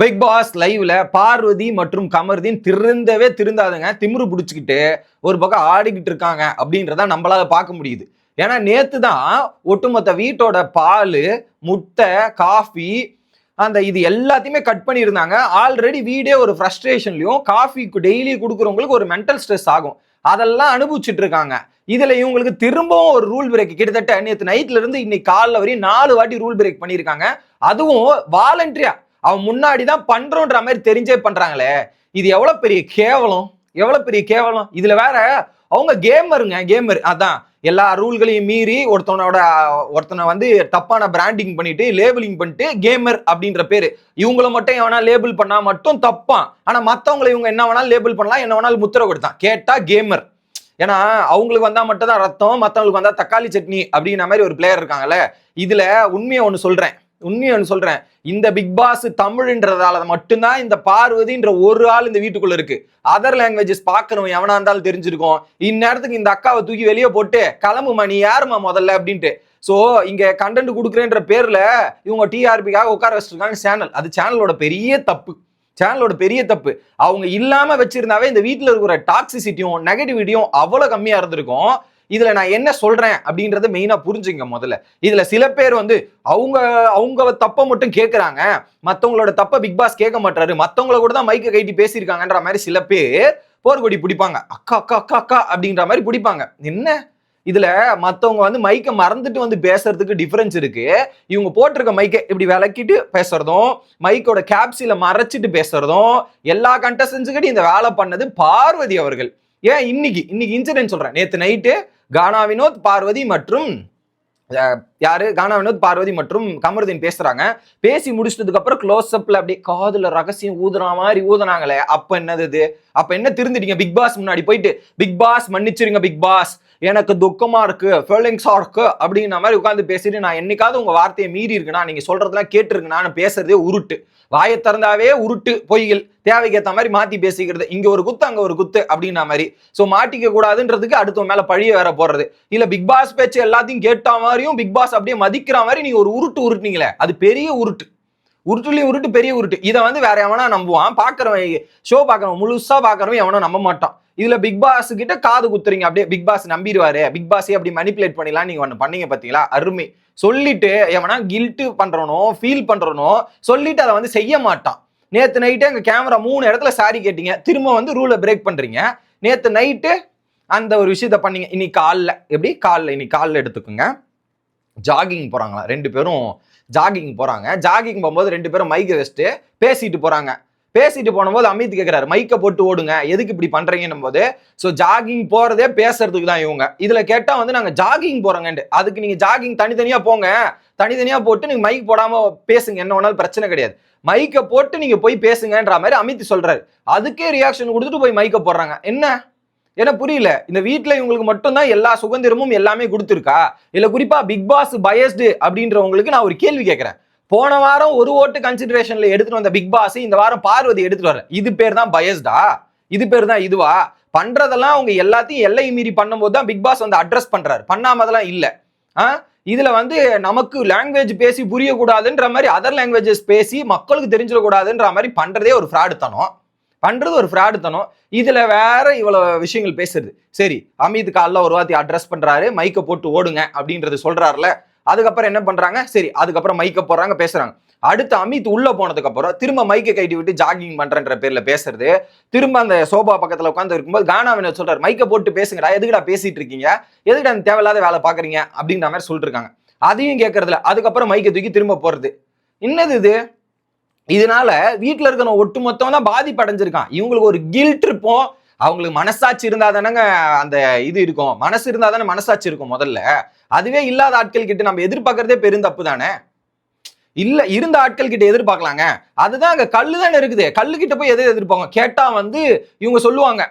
Big pass லைவ்ல பார்வதி மற்றும் கமர்தீன் திருந்தவே திருந்தாதுங்க. திமிரு பிடிச்சிக்கிட்டு ஒரு பக்கம் ஆடிக்கிட்டு இருக்காங்க அப்படின்றத நம்மளால பார்க்க முடியுது. ஏன்னா நேத்து தான் ஒட்டுமொத்த வீட்டோட பால் முட்டை காஃபி அந்த இது எல்லாத்தையுமே கட் பண்ணியிருந்தாங்க. ஆல்ரெடி வீடே ஒரு ஃப்ரஸ்ட்ரேஷன்லையும் காஃபிக்கு டெய்லி கொடுக்குறவங்களுக்கு ஒரு மென்டல் ஸ்ட்ரெஸ் ஆகும். அதெல்லாம் அனுபவிச்சுட்டு இருக்காங்க. இதுல இவங்களுக்கு திரும்பவும் ஒரு ரூல் பிரேக் கிட்டத்தட்ட நேற்று நைட்ல இருந்து இன்னைக்கு காலைல வரையும் நாலு வாட்டி ரூல் பிரேக் பண்ணியிருக்காங்க. அதுவும் வாலண்டரியா அவன் முன்னாடி தான் பண்றோன்ற மாதிரி தெரிஞ்சே பண்றாங்களே. இது எவ்வளவு பெரிய கேவலம்? எவ்வளவு பெரிய கேவலம்? இதுல வேற அவங்க கேமருங்க கேமர் அதான் எல்லா ரூல்களையும் மீறி ஒருத்தனோட ஒருத்தனை வந்து தப்பான பிராண்டிங் பண்ணிட்டு லேபிளிங் பண்ணிட்டு கேமர் அப்படின்ற பேரு. இவங்கள மட்டும் எவனா லேபிள் பண்ணா மட்டும் தப்பான். ஆனா மத்தவங்களை இவங்க என்ன வேணாலும் லேபிள் பண்ணலாம் என்ன வேணாலும் முத்திரை கொடுத்தான் கேட்டா கேமர் ஏன்னா அவங்களுக்கு வந்தா மட்டும் தான் ரத்தம் மத்தவங்களுக்கு வந்தா தக்காளி சட்னி அப்படிங்கிற மாதிரி ஒரு பிளேயர் இருக்காங்கல்ல. இதுல உண்மையை ஒண்ணு சொல்றேன். உண்மையை சொல்றேன். இந்த பிக் பாஸ் தமிழ்ன்றதால மட்டும்தான் இந்த பார்வதின்ற ஒரு ஆள் இந்த வீட்டுக்குள்ள இருக்கு. அதர் லாங்குவேஜஸ் பாக்குறவன் எவனா இருந்தாலும் தெரிஞ்சிருக்கும். இந்நேரத்துக்கு இந்த அக்காவை தூக்கி வெளியே போட்டு கிளம்புமா நீ யாருமா முதல்ல? அப்படின்ட்டு. ஸோ இங்க கண்டென்ட் கொடுக்குறேன்ற பேர்ல இவங்க டிஆர்பிக்காக உட்கார வச்சிருக்காங்க சேனல் அது சேனலோட பெரிய தப்பு. சேனலோட பெரிய தப்பு. அவங்க இல்லாம வச்சிருந்தாவே இந்த வீட்டுல இருக்கிற டாக்ஸிசிட்டியும் நெகட்டிவிட்டியும் அவ்வளவு கம்மியா இருந்திருக்கும். இதுல நான் என்ன சொல்றேன் அப்படின்றத மெயினா புரிஞ்சுங்க முதல்ல. இதுல சில பேர் வந்து அவங்க அவங்க தப்ப மட்டும் கேட்கறாங்க மத்தவங்களோட தப்ப பிக் பாஸ் கேட்க மாட்டாரு மத்தவங்கள கூட தான் மைக்க கைட்டி பேசியிருக்காங்கன்ற மாதிரி சில பேர் போர்க்கொடி பிடிப்பாங்க. அக்கா அக்கா அக்கா அக்கா அப்படின்ற மாதிரி பிடிப்பாங்க. என்ன? இதுல மத்தவங்க வந்து மைக்கை மறந்துட்டு வந்து பேசுறதுக்கு டிஃபரன்ஸ் இருக்கு. இவங்க போட்டிருக்க மைக்கை இப்படி விளக்கிட்டு பேசுறதும் மைக்கோட கேப்சில மறைச்சிட்டு பேசுறதும் எல்லா கண்டஸ்டன்ஸுக்கிட்டையும் இந்த வேலை பண்ணது பார்வதி அவர்கள். ஏன் இன்னைக்கு? இன்னைக்கு இன்சிடென்ட் சொல்றேன். நேத்து நைட்டு கானா வினோத் பார்வதி மற்றும் யாரு? கானா வினோத் பார்வதி மற்றும் கமருதீன் பேசுறாங்க. பேசி முடிச்சதுக்கு அப்புறம் க்ளோஸ் அப்ல அப்படியே காதுல ரகசியம் ஊதுனா மாதிரி ஊதுனாங்களே. அப்ப என்னது இது? அப்ப என்ன திருந்திட்டீங்க? பிக் பாஸ் முன்னாடி போயிட்டு பிக் பாஸ் மன்னிச்சிருங்க பிக் பாஸ். எனக்கு துக்கமா இருக்கு ஃபீலிங்ஸா இருக்கு அப்படிங்கிற மாதிரி உட்காந்து பேசிட்டு நான் என்னைக்காவது உங்க வார்த்தையை மீறி இருக்குண்ணா நீங்க சொல்றதெல்லாம் கேட்டுருக்குண்ணா நான் பேசுறதே உருட்டு. வாயை திறந்தாவே உருட்டு பொய்கள். தேவைக்கு மாதிரி மாத்தி பேசிக்கிறது. இங்க ஒரு குத்து அங்க ஒரு குத்து அப்படின்ன மாதிரி. சோ மாட்டிக்க கூடாதுன்றதுக்கு அடுத்த மேல பழிய வேற போடுறது. இல்ல பிக் பாஸ் பேச்சு எல்லாத்தையும் கேட்ட மாதிரியும் பிக் பாஸ் அப்படியே மதிக்கிற மாதிரி நீங்க ஒரு உருட்டு உருட்டுனீங்களே அது பெரிய உருட்டு. உருட்டுலையும் உருட்டு பெரிய உருட்டு. இதை வந்து வேற எவனா நம்புவான்? பாக்குறவன் ஷோ பாக்குறவன் முழுசா பாக்குறவன் எவனோ நம்ப மாட்டான். இதுல பிக் பாஸ் கிட்ட காது குத்துறீங்க. அப்படியே பிக் பாஸ் நம்பிடுவாரு. பிக் பாஸே அப்படி மணிப்புலேட் பண்ணிடலாம் நீங்க ஒன்று பண்ணீங்க பாத்தீங்களா? அருமை. சொல்லிட்டு எவனா கில்ட்டு பண்றனோ ஃபீல் பண்றனோ சொல்லிட்டு அதை வந்து செய்ய மாட்டான். நேத்து நைட்டு எங்க கேமரா மூணு இடத்துல சாரி கேட்டீங்க. திரும்ப வந்து ரூலை பிரேக் பண்றீங்க. நேத்து நைட்டு அந்த ஒரு விஷயத்த பண்ணீங்க. இன்னைக்கு காலில். எப்படி? காலில். இன்னைக்கு காலில் எடுத்துக்கோங்க. ஜாகிங் போறாங்களா ரெண்டு பேரும் ஜாகிங் போறாங்க. ஜாகிங் போகும்போது ரெண்டு பேரும் மைக் வச்சுட்டு பேசிட்டு போறாங்க. பேசிட்டு போனபோது அமித் கேட்கிறாரு மைக்கை போட்டு ஓடுங்க எதுக்கு இப்படி பண்றீங்கன்னும் போது ஸோ ஜாகிங் போறதே பேசுறதுக்கு தான் இவங்க. இதுல கேட்டா வந்து நாங்க ஜாகிங் போறோங்கன்ட்டு. அதுக்கு நீங்க ஜாகிங் தனித்தனியா போங்க. தனித்தனியா போட்டு நீங்க மைக் போடாம பேசுங்க என்ன வேணாலும் பிரச்சனை கிடையாது. மைக்கை போட்டு நீங்க போய் பேசுங்கன்ற மாதிரி அமித் சொல்றாரு. அதுக்கே ரியாக்ஷன் கொடுத்துட்டு போய் மைக்கை போடுறாங்க. என்ன? ஏன்னா புரியல. இந்த வீட்டில் இவங்களுக்கு மட்டும்தான் எல்லா சுதந்திரமும் எல்லாமே கொடுத்துருக்கா? இல்லை குறிப்பா பிக் பாஸ் பயஸ்டு அப்படின்றவங்களுக்கு நான் ஒரு கேள்வி கேட்கறேன் போன வாரம் ஒரு ஓட்டு கன்சிடரேஷன்ல எடுத்துட்டு வந்த பிக் பாஸ் இந்த வாரம் பார்வதி எடுத்துட்டு வர இது பேர் தான் பயஸ்டா இது பேர் தான் இதுவா? பண்றதெல்லாம் அவங்க எல்லாத்தையும் எல்லை மீறி பண்ணும்போது தான் பிக் பாஸ் வந்து அட்ரஸ் பண்றாரு. பண்ணாமதெல்லாம் இல்ல. ஆ? இதுல வந்து நமக்கு லாங்குவேஜ் பேசி புரியக்கூடாதுன்ற மாதிரி அதர் லாங்குவேஜஸ் பேசி மக்களுக்கு தெரிஞ்சிடக்கூடாதுன்ற மாதிரி பண்றதே ஒரு ஃப்ராடுத்தனம் பண்றது ஒரு ஃப்ராடுத்தனம் இதுல வேற இவ்வளவு விஷயங்கள் பேசுறது. சரி அமித் கால்ல ஒரு வாத்தி அட்ரஸ் பண்றாரு. மைக்கை போட்டு ஓடுங்க அப்படின்றது சொல்றாருல. அதுக்கப்புறம் என்ன பண்றாங்க? சரி அதுக்கப்புறம் மைக்கை போடுறாங்க பேசுறாங்க. அடுத்து அமித் உள்ள போனதுக்கு அப்புறம் திரும்ப மைக்கை கைட்டி விட்டு ஜாகிங் பண்றன்ற பேர்ல பேசுறது. திரும்ப அந்த சோபா பக்கத்துல உட்காந்து இருக்கும்போது கானாவினர் சொல்றாரு மைக்கை போட்டு பேசுங்கடா எதுக்குடா பேசிட்டு இருக்கீங்க? எதுக்குடா அந்த தேவையில்லாத வேலை பாக்குறீங்க? அப்படின்ற மாதிரி சொல்லிட்டு இருக்காங்க அதையும் கேட்கறதுல அதுக்கப்புறம் மைக்கை தூக்கி திரும்ப போறது என்னது இது? இதனால வீட்டுல இருக்கிற ஒட்டுமொத்தம் தான் பாதிப்பு அடைஞ்சிருக்கான். இவங்களுக்கு ஒரு கில்ட் இருப்போம். அவங்களுக்கு மனசாட்சி இருந்தா தானேங்க அந்த இது இருக்கும். மனசு இருந்தா தானே மனசாட்சி இருக்கும் முதல்ல. அதுவே இல்லாத ஆட்கள் கிட்ட நம்ம எதிர்பார்க்கறதே பெருந்தப்பு தானே? இல்ல இருந்த ஆட்கள் கிட்ட எதிர்பார்க்கலாங்க. அதுதான் அங்க கல்லு தானே இருக்குது. கல்லு கிட்ட போய் எதை எதிர்ப்பாங்க? கேட்டா வந்து இவங்க சொல்லுவாங்க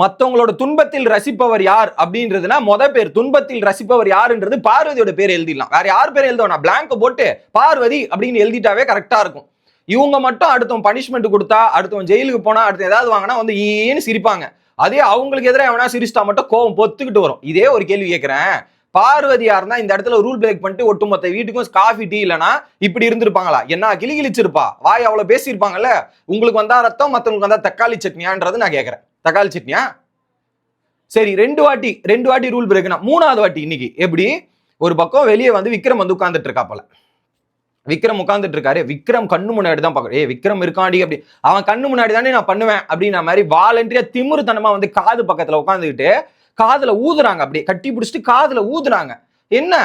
மத்தவங்களோட துன்பத்தில் ரசிப்பவர் யார்? அப்படின்றதுனா மொத பேர் துன்பத்தில் ரசிப்பவர் யாருன்றது பார்வதியோட பேர் எழுதிடலாம். வேற யார் பேர் எழுதணும் பிளாங்க போட்டு பார்வதி அப்படின்னு எழுதிட்டாவே கரெக்டா இருக்கும். இவங்க மட்டும் அடுத்தவன் பனிஷ்மெண்ட் கொடுத்தா அடுத்தவன் ஜெயிலுக்கு போனா அடுத்து ஏதாவது வாங்கினா வந்து ஏன்னு சிரிப்பாங்க. அதே அவங்களுக்கு எதிராக எவனா சிரிச்சிட்டா மட்டும் கோவம் பொத்துக்கிட்டு வரும். இதே ஒரு கேள்வி கேட்கிறேன் பார்வதியா இருந்தா இந்த இடத்துல ரூல் பிரேக் பண்ணிட்டு ஒட்டுமொத்த வீட்டுக்கும் காஃபி டீ இல்லைனா இப்படி இருந்திருப்பாங்களா? என்ன கிளி கிழிச்சிருப்பா வாய் அவ்வளவு பேசியிருப்பாங்கல்ல? உங்களுக்கு வந்தா ரத்தம் மத்தவங்களுக்கு வந்தா தக்காளி சட்னியான்றது நான் கேட்குறேன் தக்காளி சட்னியா? சரி ரெண்டு வாட்டி ரெண்டு வாட்டி ரூல் பிரேக்னா மூணாவது வாட்டி இன்னைக்கு எப்படி? ஒரு பக்கம் வெளியே வந்து விக்ரம் வந்து உட்கார்ந்துட்டு இருக்காப்பல விக்ரம் உட்காந்துட்டு இருக்காரு. விக்ரம் கண்ணு முன்னாடி தான் பார்க்கணும் ஏ விக்ரம் இருக்காண்டி அப்படி. அவன் கண்ணு முன்னாடி தானே நான் பண்ணுவேன் அப்படின்ற மாதிரி வாலண்டியா திமிருத்தனமா வந்து காது பக்கத்துல உட்காந்துக்கிட்டு காதுல ஊதுறாங்க அப்படியே. கட்டி பிடிச்சிட்டு காதுல ஊதுறாங்க. என்ன?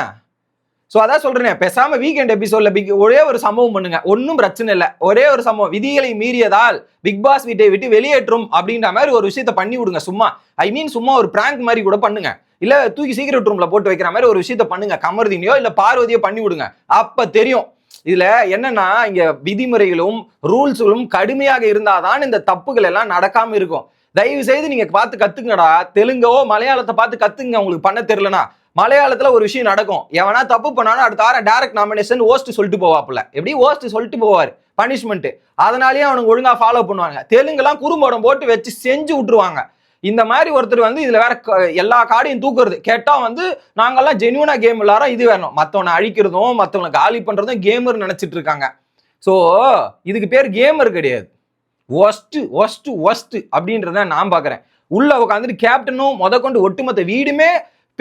ஸோ அதான் சொல்றேன் பேசாம வீக்கெண்ட் எபிசோட்ல பிக் ஒரே ஒரு சம்பவம் பண்ணுங்க. ஒன்றும் பிரச்சனை இல்லை. ஒரே ஒரு சம்பவம். விதிகளை மீறியதால் பிக் பாஸ் வீட்டை விட்டு வெளியேற்றும் அப்படின்ற மாதிரி ஒரு விஷயத்த பண்ணி விடுங்க சும்மா. ஐ மீன் சும்மா ஒரு பிராங்க் மாதிரி கூட பண்ணுங்க. இல்ல தூக்கி சீக்கிரட் ரூம்ல போட்டு வைக்கிற மாதிரி ஒரு விஷயத்த பண்ணுங்க. கமர்தினியோ இல்ல பார்வதியோ பண்ணி விடுங்க. அப்ப தெரியும். இதுல என்னன்னா இங்க விதிமுறைகளும் ரூல்ஸுகளும் கடுமையாக இருந்தாதான் இந்த தப்புகள் எல்லாம் நடக்காம இருக்கும். தயவு செய்து நீங்க பார்த்து கத்துங்கடா தெலுங்கோ மலையாளத்தை பார்த்து கத்துங்க. உங்களுக்கு பண்ண தெரியலனா. மலையாளத்துல ஒரு விஷயம் நடக்கும். எவனா தப்பு பண்ணாலும் அடுத்த வாரம் டைரக்ட் நாமினேஷன் ஓஸ்ட் சொல்லிட்டு போவாப்புல. எப்படி? ஓஸ்ட் சொல்லிட்டு போவார். பனிஷ்மெண்ட் அதனாலயே அவனுக்கு ஒழுங்கா ஃபாலோ பண்ணுவாங்க தெலுங்குலாம் குறும்படம் போட்டு வச்சு செஞ்சு விட்டுருவாங்க. இந்த மாதிரி ஒருத்தர் வந்து இதுல வேற எல்லா காடையும் தூக்குறது. கேட்டா வந்து நாங்கெல்லாம் ஜென்யூனா கேம் விளாட்றோம் இது வேணும். மத்தவனை அழிக்கிறதும் மத்தவனை காலி பண்றதும் கேமர் நினைச்சிட்டு இருக்காங்க. ஸோ இதுக்கு பேர் கேமர் கிடையாது. ஒஸ்ட்டு ஒஸ்ட்டு ஒஸ்ட்டு அப்படின்றத நான் பார்க்குறேன். உள்ள உட்காந்துட்டு கேப்டனும் முத கொண்டு ஒட்டுமொத்த வீடுமே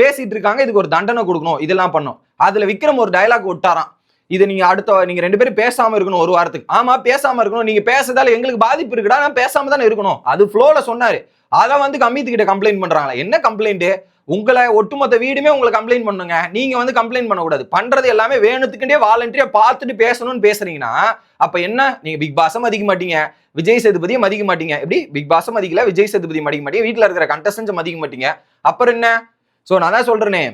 பேசிட்டு இருக்காங்க. இதுக்கு ஒரு தண்டனை கொடுக்கணும். இதெல்லாம் பண்ணோம் அதில் விக்ரம் ஒரு டயலாக் விட்டாராம். இது நீங்க அடுத்த நீங்க ரெண்டு பேரும் பேசாம இருக்கணும் ஒரு வாரத்துக்கு. ஆமா பேசாம இருக்கணும். நீங்க பேசுறதால எங்களுக்கு பாதிப்பு இருக்குடா நான் பேசாம தானே இருக்கணும். அது ஃப்ளோல சொன்னாரு. அதை வந்து கம்மித்து கிட்ட கம்ப்ளைண்ட் பண்றாங்களா? என்ன கம்ப்ளைண்ட் உங்களை ஒட்டுமொத்த வீடுமே உங்களை கம்ப்ளைண்ட் பண்ணுங்க. நீங்க வந்து கம்ப்ளைண்ட் பண்ணக்கூடாது. பண்றது எல்லாமே வேணுத்துக்கிட்டே வாலண்டியா பார்த்துட்டு பேசணும்னு பேசுறீங்கன்னா அப்ப என்ன? நீங்க பிக் பாஸும் மதிக்க மாட்டீங்க. விஜய் சேதுபதியும் மதிக்க மாட்டீங்க. எப்படி? பிக் பாஸும் மதிக்கல விஜய் சேதுபதி மதிக்க மாட்டீங்க. வீட்டில் இருக்கிற கண்டஸ்டன்ஸ் மதிக்க மாட்டீங்க. அப்புறம் என்ன? சோ நான் தான் சொல்றேனே.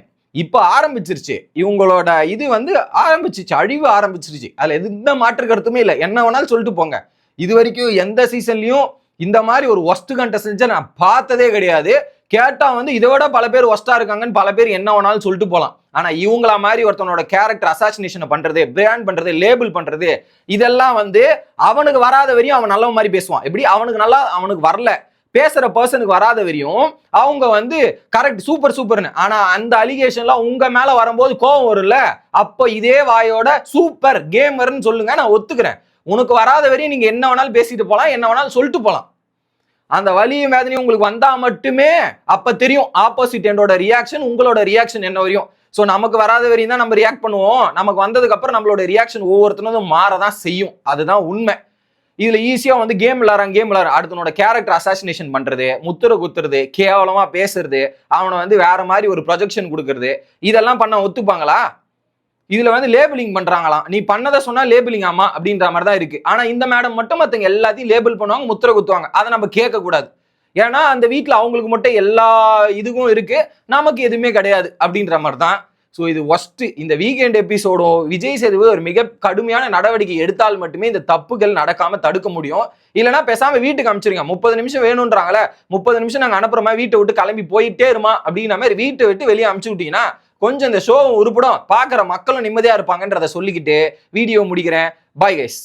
இப்போ ஆரம்பிச்சிருச்சு. இவங்களோட இது வந்து ஆரம்பிச்சிச்சு அழிவு ஆரம்பிச்சிருச்சு. அதில் எந்த மாற்று கருத்துமே இல்லை. என்ன வேணாலும் சொல்லிட்டு போங்க. இது வரைக்கும் எந்த சீசன்லையும் இந்த மாதிரி ஒரு ஒஸ்ட் கண்டஸ்டன்ஸை நான் பார்த்ததே கிடையாது. கேட்டால் வந்து இதை விட பல பேர் ஒஸ்ட்டாக இருக்காங்கன்னு பல பேர் என்ன வேணாலும் சொல்லிட்டு போகலாம் ஆனால் இவங்களா மாதிரி ஒருத்தனோட கேரக்டர் அசாசினேஷனை பண்ணுறது பிராண்ட் பண்ணுறது லேபிள் பண்ணுறது இதெல்லாம் வந்து அவனுக்கு வராத வரையும் அவன் நல்ல மாதிரி பேசுவான். எப்படி? அவனுக்கு நல்லா அவனுக்கு வரல. பேசுற பர்சனுக்கு வராத வரையும் அவங்க வந்து கரெக்ட் சூப்பர் சூப்பர்னு ஆனா அந்த அலிகேஷன்லாம் உங்க மேல வரும்போது கோவம் வரும்ல? அப்போ இதே வாயோட சூப்பர் கேமர்னு சொல்லுங்க நான் ஒத்துக்கிறேன். உனக்கு வராத வரையும் நீங்க என்ன வேணாலும் பேசிட்டு போலாம் என்ன வேணாலும் சொல்லிட்டு போலாம். அந்த வலியும் வேதனையும் உங்களுக்கு வந்தா மட்டுமே அப்ப தெரியும். ஆப்போசிட் என்னோட ரியாக்ஷன் உங்களோட ரியாக்ஷன் என்ன வரையும். ஸோ நமக்கு வராத வரையும் தான் நம்ம ரியாக்ட் பண்ணுவோம். நமக்கு வந்ததுக்கு அப்புறம் நம்மளோட ரியாக்ஷன் ஒவ்வொருத்தனும் மாறதான் செய்யும். அதுதான் உண்மை. இதுல ஈஸியா வந்து கேம் விளாட்றான் கேம் விளாட்றான் அடுத்தனோட கேரக்டர் அசாசினேஷன் பண்றது முத்துரை குத்துறது கேவலமா பேசுறது அவனை வந்து வேற மாதிரி ஒரு ப்ரொஜெக்ஷன் கொடுக்கறது இதெல்லாம் பண்ண ஒத்துப்பாங்களா? இதுல வந்து லேபிளிங் பண்றாங்களாம். நீ பண்ணதை சொன்னா லேபிளிங் ஆமா அப்படின்ற மாதிரி தான் இருக்கு. ஆனா இந்த மேடம் மட்டும் மத்தவங்க எல்லாத்தையும் லேபிள் பண்ணுவாங்க முத்திரை குத்துவாங்க. அதை நம்ம கேட்க கூடாது ஏன்னா அந்த வீட்டில் அவங்களுக்கு மட்டும் எல்லா இதுவும் இருக்கு நமக்கு எதுவுமே கிடையாது அப்படின்ற மாதிரி தான் ஸோ இது ஒஸ்ட்டு இந்த வீக்கெண்ட் எபிசோடும் விஜய் சேதுபதி ஒரு மிக கடுமையான நடவடிக்கை எடுத்தால் மட்டுமே இந்த தப்புகள் நடக்காம தடுக்க முடியும். இல்லைன்னா பேசாம வீட்டுக்கு அனுப்பிச்சிருங்க. முப்பது நிமிஷம் வேணுன்றாங்களே முப்பது நிமிஷம் நாங்கள் அனுப்புறோமா வீட்டை விட்டு கிளம்பி போயிட்டே இருமா அப்படிங்கிற மாதிரி வீட்டை விட்டு வெளியே அனுப்பிச்சு விட்டீங்கன்னா கொஞ்சம் இந்த ஷோவும் உருப்படும். பார்க்குற மக்களும் நிம்மதியாக இருப்பாங்கன்றதை சொல்லிக்கிட்டு வீடியோ முடிக்கிறேன். Bye guys